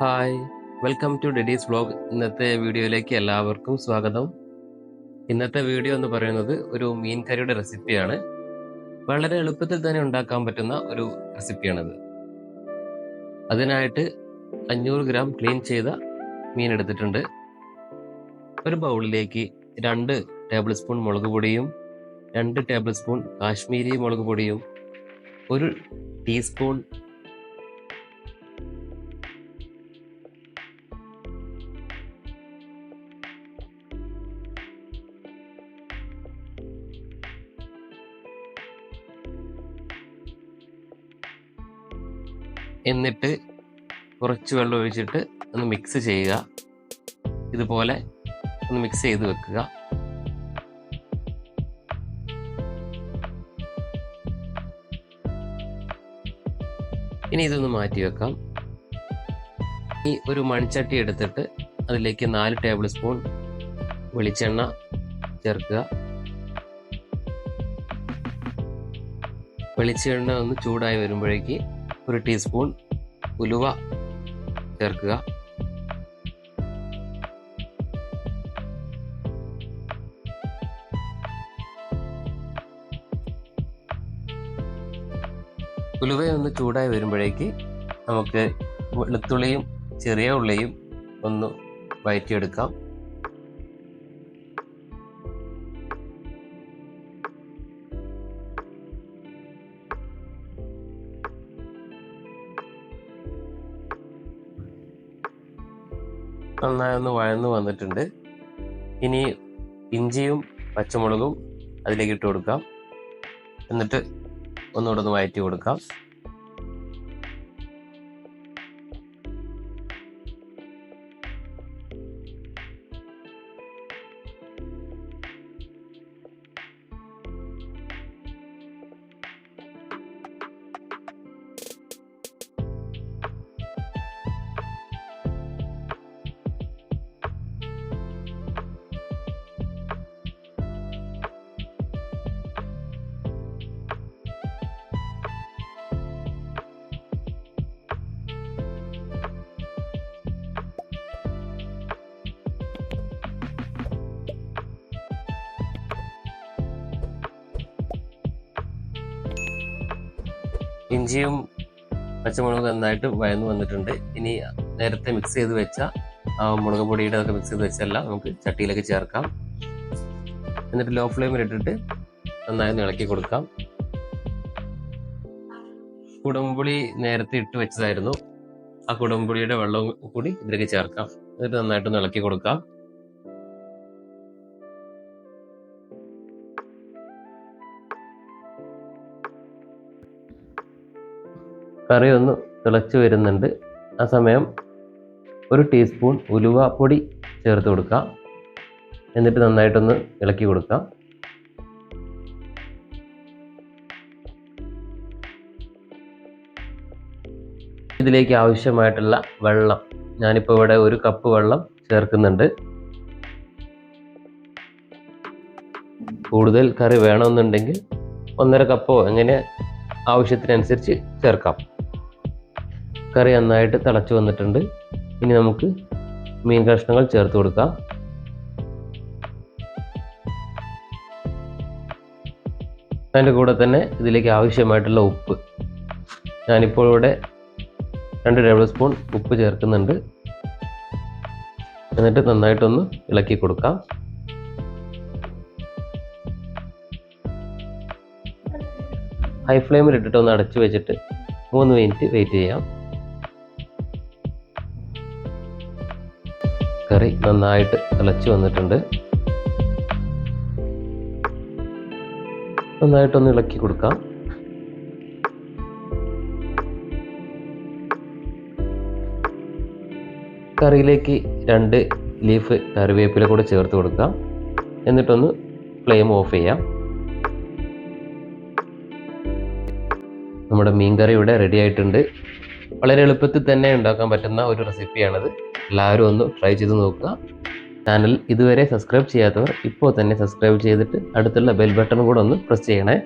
Hi welcome to daddy's vlog ഇന്നത്തെ വീഡിയോയിലേക്ക് എല്ലാവർക്കും സ്വാഗതം. ഇന്നത്തെ വീഡിയോ എന്ന് പറയുന്നത് ഒരു മീൻ കറിയുടെ റെസിപ്പിയാണ്. വളരെ എളുപ്പത്തിൽ തന്നെ ഉണ്ടാക്കാൻ പറ്റുന്ന ഒരു റെസിപ്പിയാണത്. അതിനായിട്ട് അഞ്ഞൂറ് ഗ്രാം ക്ലീൻ ചെയ്ത മീൻ എടുത്തിട്ടുണ്ട്. ഒരു ബൗളിലേക്ക് രണ്ട് ടേബിൾ സ്പൂൺ മുളക് പൊടിയും രണ്ട് ടേബിൾ സ്പൂൺ കാശ്മീരി മുളക് പൊടിയും ഒരു ടീസ്പൂൺ എന്നിട്ട് കുറച്ച് വെള്ളം ഒഴിച്ചിട്ട് ഒന്ന് മിക്സ് ചെയ്യുക. ഇതുപോലെ ഒന്ന് മിക്സ് ചെയ്ത് വെക്കുക. ഇനി ഇതൊന്ന് മാറ്റി വെക്കാം. ഈ ഒരു മൺചട്ടി എടുത്തിട്ട് അതിലേക്ക് നാല് ടേബിൾ സ്പൂൺ വെളിച്ചെണ്ണ ചേർക്കുക. വെളിച്ചെണ്ണ ഒന്ന് ചൂടായി വരുമ്പോഴേക്ക് ഒരു ടീസ്പൂൺ ഉലുവ ചേർക്കുക. ഉലുവ ഒന്ന് ചൂടായി വരുമ്പോഴേക്ക് നമുക്ക് വെളുത്തുള്ളിയും ചെറിയ ഉള്ളിയും ഒന്ന് വയറ്റിയെടുക്കാം. നന്നായി ഒന്ന് വഴന്നു വന്നിട്ടുണ്ട്. ഇനി ഇഞ്ചിയും പച്ചമുളകും അതിലേക്ക് ഇട്ട് കൊടുക്കാം. എന്നിട്ട് ഒന്നുകൂടെ ഒന്ന് വഴറ്റി കൊടുക്കാം. ഇഞ്ചിയും പച്ചമുളകും നന്നായിട്ട് വഴന്നു വന്നിട്ടുണ്ട്. ഇനി നേരത്തെ മിക്സ് ചെയ്ത് വെച്ച മുളക് പൊടിയുടെ ഒക്കെ മിക്സ് ചെയ്ത് വെച്ചെല്ലാം നമുക്ക് ചട്ടിയിലേക്ക് ചേർക്കാം. എന്നിട്ട് ലോ ഫ്ലെയിമിൽ ഇട്ടിട്ട് നന്നായി ഇളക്കി കൊടുക്കാം. കുടംപുളി നേരത്തെ ഇട്ട് വെച്ചതായിരുന്നു. ആ കുടംപുളിയുടെ വെള്ളവും കൂടി ഇതിലേക്ക് ചേർക്കാം. എന്നിട്ട് നന്നായിട്ടൊന്ന് ഇളക്കി കൊടുക്കാം. കറി ഒന്ന് തിളച്ച് വരുന്നുണ്ട്. ആ സമയം ഒരു ടീസ്പൂൺ ഉലുവ പൊടി ചേർത്ത് കൊടുക്കുക എന്നിട്ട് നന്നായിട്ടൊന്ന് ഇളക്കി കൊടുക്കാം. ഇതിലേക്ക് ആവശ്യമായിട്ടുള്ള വെള്ളം ഞാനിപ്പോൾ ഇവിടെ ഒരു കപ്പ് വെള്ളം ചേർക്കുന്നുണ്ട്. കൂടുതൽ കറി വേണമെന്നുണ്ടെങ്കിൽ ഒന്നര കപ്പോ എങ്ങനെ ആവശ്യത്തിനനുസരിച്ച് ചേർക്കാം. കറി നന്നായിട്ട് തിളച്ച് വന്നിട്ടുണ്ട്. ഇനി നമുക്ക് മീൻ കഷ്ണങ്ങൾ ചേർത്ത് കൊടുക്കാം. അതിന്റെ കൂടെ തന്നെ ഇതിലേക്ക് ആവശ്യമായിട്ടുള്ള ഉപ്പ്. ഞാനിപ്പോൾ ഇവിടെ രണ്ട് ടേബിൾ സ്പൂൺ ഉപ്പ് ചേർക്കുന്നുണ്ട്. എന്നിട്ട് നന്നായിട്ടൊന്ന് ഇളക്കി കൊടുക്കാം. ഹൈ ഫ്ലെയിമിൽ ഇട്ടിട്ട് ഒന്ന് അടച്ചു വെച്ചിട്ട് മൂന്ന് മിനിറ്റ് വെയിറ്റ് ചെയ്യാം. കറി നന്നായിട്ട് തിളച്ച് വന്നിട്ടുണ്ട്. നന്നായിട്ടൊന്ന് ഇളക്കി കൊടുക്കാം. കറിയിലേക്ക് രണ്ട് ലീഫ് കറിവേപ്പില കൂടെ ചേർത്ത് കൊടുക്കാം. എന്നിട്ടൊന്ന് ഫ്ലെയിം ഓഫ് ചെയ്യാം. നമ്മുടെ മീൻ കറി ഇവിടെ റെഡി ആയിട്ടുണ്ട്. വളരെ എളുപ്പത്തിൽ തന്നെ ഉണ്ടാക്കാൻ പറ്റുന്ന ഒരു റെസിപ്പിയാണത്. എല്ലാവരും ഒന്ന് ട്രൈ ചെയ്ത് നോക്കുക. ചാനൽ ഇതുവരെ സബ്സ്ക്രൈബ് ചെയ്യാത്തവർ ഇപ്പോൾ തന്നെ സബ്സ്ക്രൈബ് ചെയ്തിട്ട് അടുത്തുള്ള ബെൽ ബട്ടൺ കൂടെ ഒന്ന് പ്രസ് ചെയ്യണേ.